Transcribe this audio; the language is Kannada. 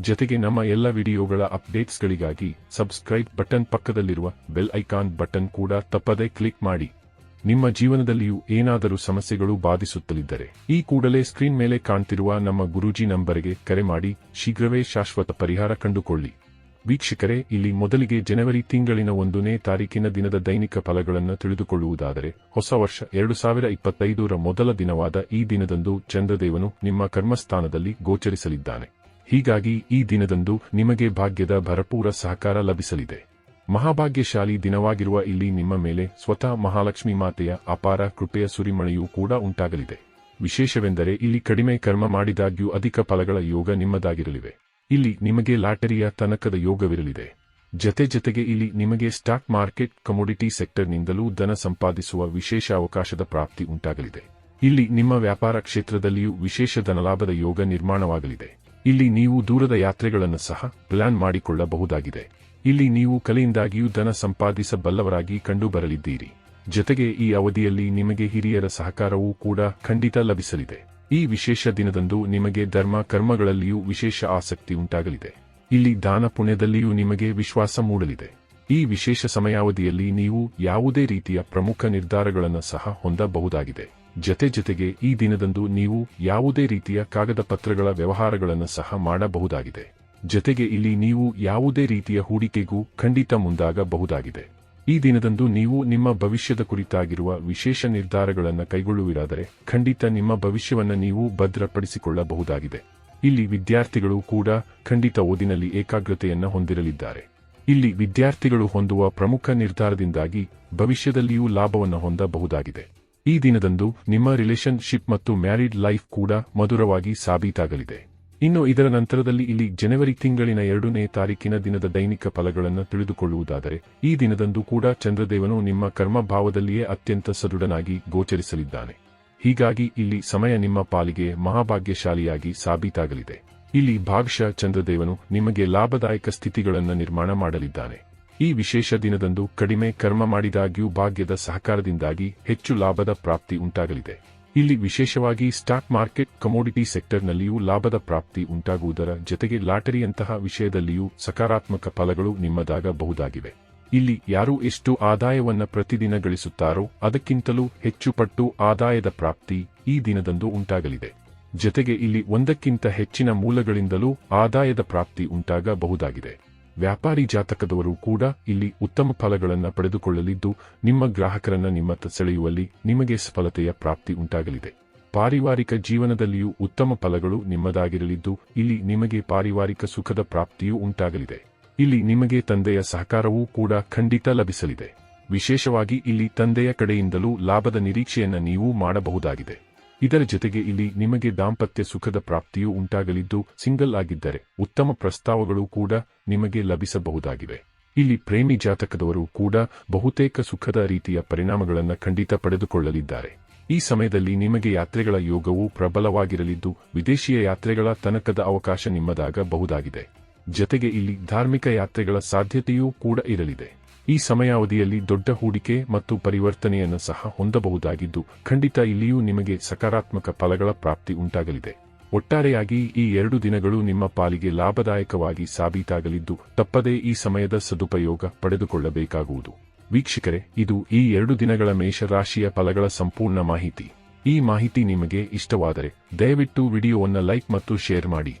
ಜೊತೆಗೆ ನಮ್ಮ ಎಲ್ಲ ವಿಡಿಯೋಗಳ ಅಪ್ಡೇಟ್ಸ್ಗಳಿಗಾಗಿ ಸಬ್ಸ್ಕ್ರೈಬ್ ಬಟನ್ ಪಕ್ಕದಲ್ಲಿರುವ ಬೆಲ್ ಐಕಾನ್ ಬಟನ್ ಕೂಡ ತಪ್ಪದೇ ಕ್ಲಿಕ್ ಮಾಡಿ. ನಿಮ್ಮ ಜೀವನದಲ್ಲಿಯೂ ಏನಾದರೂ ಸಮಸ್ಯೆಗಳು ಬಾಧಿಸುತ್ತಲಿದ್ದರೆ ಈ ಕೂಡಲೇ ಸ್ಕ್ರೀನ್ ಮೇಲೆ ಕಾಣ್ತಿರುವ ನಮ್ಮ ಗುರೂಜಿ ನಂಬರ್ಗೆ ಕರೆ ಮಾಡಿ ಶೀಘ್ರವೇ ಶಾಶ್ವತ ಪರಿಹಾರ ಕಂಡುಕೊಳ್ಳಿ. ವೀಕ್ಷಕರೇ, ಇಲ್ಲಿ ಮೊದಲಿಗೆ ಜನವರಿ ತಿಂಗಳಿನ ಒಂದನೇ ತಾರೀಕಿನ ದಿನದ ದೈನಿಕ ಫಲಗಳನ್ನು ತಿಳಿದುಕೊಳ್ಳುವುದಾದರೆ ಹೊಸ ವರ್ಷ ಎರಡು ಸಾವಿರ ಇಪ್ಪತ್ತೈದರ ಮೊದಲ ದಿನವಾದ ಈ ದಿನದಂದು ಚಂದ್ರದೇವನು ನಿಮ್ಮ ಕರ್ಮಸ್ಥಾನದಲ್ಲಿ ಗೋಚರಿಸಲಿದ್ದಾನೆ. ಹೀಗಾಗಿ ಈ ದಿನದಂದು ನಿಮಗೆ ಭಾಗ್ಯದ ಭರಪೂರ ಸಹಕಾರ ಲಭಿಸಲಿದೆ. ಮಹಾಭಾಗ್ಯಶಾಲಿ ದಿನವಾಗಿರುವ ಇಲ್ಲಿ ನಿಮ್ಮ ಮೇಲೆ ಸ್ವತಃ ಮಹಾಲಕ್ಷ್ಮಿ ಮಾತೆಯ ಅಪಾರ ಕೃಪೆಯ ಸುರಿಮಳೆಯೂ ಕೂಡ ಉಂಟಾಗಲಿದೆ. ವಿಶೇಷವೆಂದರೆ ಇಲ್ಲಿ ಕಡಿಮೆ ಕರ್ಮ ಮಾಡಿದಾಗ್ಯೂ ಅಧಿಕ ಫಲಗಳ ಯೋಗ ನಿಮ್ಮದಾಗಿರಲಿವೆ. ಇಲ್ಲಿ ನಿಮಗೆ ಲಾಟರಿಯ ತನಕದ ಯೋಗವಿರಲಿದೆ. ಜತೆ ಜತೆಗೆ ಇಲ್ಲಿ ನಿಮಗೆ ಸ್ಟಾಕ್ ಮಾರ್ಕೆಟ್ ಕಮೋಡಿಟಿ ಸೆಕ್ಟರ್ನಿಂದಲೂ ಧನ ಸಂಪಾದಿಸುವ ವಿಶೇಷ ಅವಕಾಶದ ಪ್ರಾಪ್ತಿ ಉಂಟಾಗಲಿದೆ. ಇಲ್ಲಿ ನಿಮ್ಮ ವ್ಯಾಪಾರ ಕ್ಷೇತ್ರದಲ್ಲಿಯೂ ವಿಶೇಷ ಧನಲಾಭದ ಯೋಗ ನಿರ್ಮಾಣವಾಗಲಿದೆ. ಇಲ್ಲಿ ನೀವು ದೂರದ ಯಾತ್ರೆಗಳನ್ನು ಸಹ ಪ್ಲಾನ್ ಮಾಡಿಕೊಳ್ಳಬಹುದಾಗಿದೆ. ಇಲ್ಲಿ ನೀವು ಕಲೆಯಿಂದಾಗಿಯೂ ಧನ ಸಂಪಾದಿಸಬಲ್ಲವರಾಗಿ ಕಂಡುಬರಲಿದ್ದೀರಿ. ಜೊತೆಗೆ ಈ ಅವಧಿಯಲ್ಲಿ ನಿಮಗೆ ಹಿರಿಯರ ಸಹಕಾರವೂ ಕೂಡ ಖಂಡಿತ ಲಭಿಸಲಿದೆ. ಈ ವಿಶೇಷ ದಿನದಂದು ನಿಮಗೆ ಧರ್ಮ ಕರ್ಮಗಳಲ್ಲಿಯೂ ವಿಶೇಷ ಆಸಕ್ತಿ ಉಂಟಾಗಲಿದೆ. ಇಲ್ಲಿ ದಾನ ಪುಣ್ಯದಲ್ಲಿಯೂ ನಿಮಗೆ ವಿಶ್ವಾಸ ಮೂಡಲಿದೆ. ಈ ವಿಶೇಷ ಸಮಯಾವಧಿಯಲ್ಲಿ ನೀವು ಯಾವುದೇ ರೀತಿಯ ಪ್ರಮುಖ ನಿರ್ಧಾರಗಳನ್ನು ಸಹ ಹೊಂದಬಹುದಾಗಿದೆ. ಜತೆ ಜತೆಗೆ ಈ ದಿನದಂದು ನೀವು ಯಾವುದೇ ರೀತಿಯ ಕಾಗದ ಪತ್ರಗಳ ವ್ಯವಹಾರಗಳನ್ನು ಸಹ ಮಾಡಬಹುದಾಗಿದೆ. ಜತೆಗೆ ಇಲ್ಲಿ ನೀವು ಯಾವುದೇ ರೀತಿಯ ಹೂಡಿಕೆಗೂ ಖಂಡಿತ ಮುಂದಾಗಬಹುದಾಗಿದೆ. ಈ ದಿನದಂದು ನೀವು ನಿಮ್ಮ ಭವಿಷ್ಯದ ಕುರಿತಾಗಿರುವ ವಿಶೇಷ ನಿರ್ಧಾರಗಳನ್ನು ಕೈಗೊಳ್ಳುವಿರಾದರೆ ಖಂಡಿತ ನಿಮ್ಮ ಭವಿಷ್ಯವನ್ನು ನೀವು ಭದ್ರಪಡಿಸಿಕೊಳ್ಳಬಹುದಾಗಿದೆ. ಇಲ್ಲಿ ವಿದ್ಯಾರ್ಥಿಗಳು ಕೂಡ ಖಂಡಿತ ಓದಿನಲ್ಲಿ ಏಕಾಗ್ರತೆಯನ್ನು ಹೊಂದಿರಲಿದ್ದಾರೆ. ಇಲ್ಲಿ ವಿದ್ಯಾರ್ಥಿಗಳು ಹೊಂದುವ ಪ್ರಮುಖ ನಿರ್ಧಾರದಿಂದಾಗಿ ಭವಿಷ್ಯದಲ್ಲಿಯೂ ಲಾಭವನ್ನು ಹೊಂದಬಹುದಾಗಿದೆ. ಈ ದಿನದಂದು ನಿಮ್ಮ ರಿಲೇಶನ್ಶಿಪ್ ಮತ್ತು ಮ್ಯಾರಿಡ್ ಲೈಫ್ ಕೂಡ ಮಧುರವಾಗಿ ಸಾಬೀತಾಗಲಿದೆ. ಇನ್ನು ಇದರ ನಂತರದಲ್ಲಿ ಇಲ್ಲಿ ಜನವರಿ ತಿಂಗಳಿನ ಎರಡನೇ ತಾರೀಕಿನ ದಿನದ ದೈನಿಕ ಫಲಗಳನ್ನು ತಿಳಿದುಕೊಳ್ಳುವುದಾದರೆ, ಈ ದಿನದಂದು ಕೂಡ ಚಂದ್ರದೇವನು ನಿಮ್ಮ ಕರ್ಮಭಾವದಲ್ಲಿಯೇ ಅತ್ಯಂತ ಸದೃಢನಾಗಿ ಗೋಚರಿಸಲಿದ್ದಾನೆ. ಹೀಗಾಗಿ ಇಲ್ಲಿ ಸಮಯ ನಿಮ್ಮ ಪಾಲಿಗೆ ಮಹಾಭಾಗ್ಯಶಾಲಿಯಾಗಿ ಸಾಬೀತಾಗಲಿದೆ. ಇಲ್ಲಿ ಭಾಗಶಃ ಚಂದ್ರದೇವನು ನಿಮಗೆ ಲಾಭದಾಯಕ ಸ್ಥಿತಿಗಳನ್ನು ನಿರ್ಮಾಣ ಮಾಡಲಿದ್ದಾನೆ. ಈ ವಿಶೇಷ ದಿನದಂದು ಕಡಿಮೆ ಕರ್ಮ ಮಾಡಿದಾಗ್ಯೂ ಭಾಗ್ಯದ ಸಹಕಾರದಿಂದಾಗಿ ಹೆಚ್ಚು ಲಾಭದ ಪ್ರಾಪ್ತಿ ಉಂಟಾಗಲಿದೆ. ಇಲ್ಲಿ ವಿಶೇಷವಾಗಿ ಸ್ಟಾಕ್ ಮಾರ್ಕೆಟ್ ಕಮೋಡಿಟಿ ಸೆಕ್ಟರ್ನಲ್ಲಿಯೂ ಲಾಭದ ಪ್ರಾಪ್ತಿ ಉಂಟಾಗುವುದರ ಜೊತೆಗೆ ಲಾಟರಿಯಂತಹ ವಿಷಯದಲ್ಲಿಯೂ ಸಕಾರಾತ್ಮಕ ಫಲಗಳು ನಿಮ್ಮದಾಗಬಹುದಾಗಿವೆ. ಇಲ್ಲಿ ಯಾರು ಎಷ್ಟು ಆದಾಯವನ್ನ ಪ್ರತಿದಿನ ಗಳಿಸುತ್ತಾರೋ ಅದಕ್ಕಿಂತಲೂ ಹೆಚ್ಚು ಪಟ್ಟು ಆದಾಯದ ಪ್ರಾಪ್ತಿ ಈ ದಿನದಂದು ಉಂಟಾಗಲಿದೆ. ಜೊತೆಗೆ ಇಲ್ಲಿ ಒಂದಕ್ಕಿಂತ ಹೆಚ್ಚಿನ ಮೂಲಗಳಿಂದಲೂ ಆದಾಯದ ಪ್ರಾಪ್ತಿ ಉಂಟಾಗಬಹುದಾಗಿದೆ. ವ್ಯಾಪಾರಿ ಜಾತಕದವರು ಕೂಡ ಇಲ್ಲಿ ಉತ್ತಮ ಫಲಗಳನ್ನು ಪಡೆದುಕೊಳ್ಳಲಿದ್ದು, ನಿಮ್ಮ ಗ್ರಾಹಕರನ್ನ ನಿಮ್ಮತ್ತ ಸೆಳೆಯುವಲ್ಲಿ ನಿಮಗೆ ಸಫಲತೆಯ ಪ್ರಾಪ್ತಿ ಉಂಟಾಗಲಿದೆ. ಪಾರಿವಾರಿಕ ಜೀವನದಲ್ಲಿಯೂ ಉತ್ತಮ ಫಲಗಳು ನಿಮ್ಮದಾಗಿರಲಿದ್ದು, ಇಲ್ಲಿ ನಿಮಗೆ ಪಾರಿವಾರಿಕ ಸುಖದ ಪ್ರಾಪ್ತಿಯೂ ಉಂಟಾಗಲಿದೆ. ಇಲ್ಲಿ ನಿಮಗೆ ತಂದೆಯ ಸಹಕಾರವೂ ಕೂಡ ಖಂಡಿತ ಲಭಿಸಲಿದೆ. ವಿಶೇಷವಾಗಿ ಇಲ್ಲಿ ತಂದೆಯ ಕಡೆಯಿಂದಲೂ ಲಾಭದ ನಿರೀಕ್ಷೆಯನ್ನು ನೀವು ಮಾಡಬಹುದಾಗಿದೆ. ಇದರ ಜೊತೆಗೆ ಇಲ್ಲಿ ನಿಮಗೆ ದಾಂಪತ್ಯ ಸುಖದ ಪ್ರಾಪ್ತಿಯೂ ಉಂಟಾಗಲಿದ್ದು ಸಿಂಗಲ್ ಆಗಿದ್ದರೆ ಉತ್ತಮ ಪ್ರಸ್ತಾವಗಳು ಕೂಡ ನಿಮಗೆ ಲಭಿಸಬಹುದಾಗಿವೆ. ಇಲ್ಲಿ ಪ್ರೇಮಿ ಜಾತಕದವರು ಕೂಡ ಬಹುತೇಕ ಸುಖದ ರೀತಿಯ ಪರಿಣಾಮಗಳನ್ನು ಖಂಡಿತ ಪಡೆದುಕೊಳ್ಳಲಿದ್ದಾರೆ. ಈ ಸಮಯದಲ್ಲಿ ನಿಮಗೆ ಯಾತ್ರೆಗಳ ಯೋಗವು ಪ್ರಬಲವಾಗಿರಲಿದ್ದು ವಿದೇಶಿಯ ಯಾತ್ರೆಗಳ ತನಕದ ಅವಕಾಶ ನಿಮ್ಮದಾಗಬಹುದಾಗಿದೆ. ಜತೆಗೆ ಇಲ್ಲಿ ಧಾರ್ಮಿಕ ಯಾತ್ರೆಗಳ ಸಾಧ್ಯತೆಯೂ ಕೂಡ ಇರಲಿದೆ. ಈ ಸಮಯಾವಧಿಯಲ್ಲಿ ದೊಡ್ಡ ಹೂಡಿಕೆ ಮತ್ತು ಪರಿವರ್ತನೆಯನ್ನು ಸಹ ಹೊಂದಬಹುದಾಗಿದ್ದು, ಖಂಡಿತ ಇಲ್ಲಿಯೂ ನಿಮಗೆ ಸಕಾರಾತ್ಮಕ ಫಲಗಳ ಪ್ರಾಪ್ತಿ ಉಂಟಾಗಲಿದೆ. ಒಟ್ಟಾರೆಯಾಗಿ ಈ ಎರಡು ದಿನಗಳು ನಿಮ್ಮ ಪಾಲಿಗೆ ಲಾಭದಾಯಕವಾಗಿ ಸಾಬೀತಾಗಲಿದ್ದು, ತಪ್ಪದೇ ಈ ಸಮಯದ ಸದುಪಯೋಗ ಪಡೆದುಕೊಳ್ಳಬೇಕಾಗುವುದು. ವೀಕ್ಷಕರೇ, ಇದು ಈ ಎರಡು ದಿನಗಳ ಮೇಷರಾಶಿಯ ಫಲಗಳ ಸಂಪೂರ್ಣ ಮಾಹಿತಿ. ಈ ಮಾಹಿತಿ ನಿಮಗೆ ಇಷ್ಟವಾದರೆ, ದಯವಿಟ್ಟು ವಿಡಿಯೋವನ್ನು ಲೈಕ್ ಮತ್ತು ಶೇರ್ ಮಾಡಿ.